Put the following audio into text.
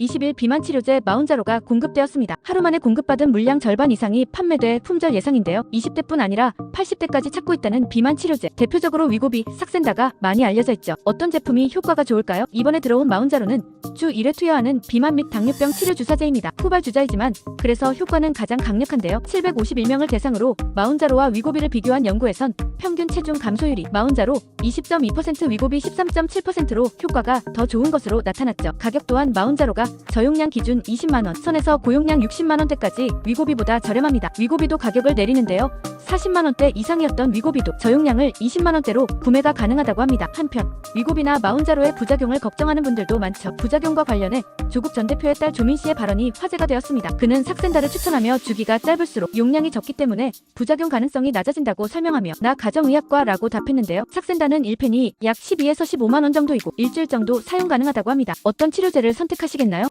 20일 비만 치료제 마운자로가 공급되었습니다. 하루 만에 공급받은 물량 절반 이상이 판매돼 품절 예상인데요. 20대뿐 아니라 80대까지 찾고 있다는 비만 치료제. 대표적으로 위고비, 삭센다가 많이 알려져 있죠. 어떤 제품이 효과가 좋을까요? 이번에 들어온 마운자로는 주 1회 투여하는 비만 및 당뇨병 치료 주사제입니다. 후발 주자이지만 그래서 효과는 가장 강력한데요. 751명을 대상으로 마운자로와 위고비를 비교한 연구에선 평균 체중 감소율이 마운자로 20.2% 위고비 13.7%로 효과가 더 좋은 것으로 나타났죠. 가격 또한 마운자로가 저용량 기준 20만원 선에서 고용량 60만원대까지 위고비보다 저렴합니다. 위고비도 가격을 내리는데요. 40만원대 이상이었던 위고비도 저용량을 20만원대로 구매가 가능하다고 합니다. 한편 위고비나 마운자로의 부작용을 걱정하는 분들도 많죠. 부작용과 관련해 조국 전 대표의 딸 조민 씨의 발언이 화제가 되었습니다. 그는 삭센다를 추천하며 주기가 짧을수록 용량이 적기 때문에 부작용 가능성이 낮아진다고 설명하며 나 가정의학과라고 답했는데요. 삭센다는 1펜이 약 12에서 15만 원 정도이고 일주일 정도 사용 가능하다고 합니다. 어떤 치료제를 선택하시겠나요?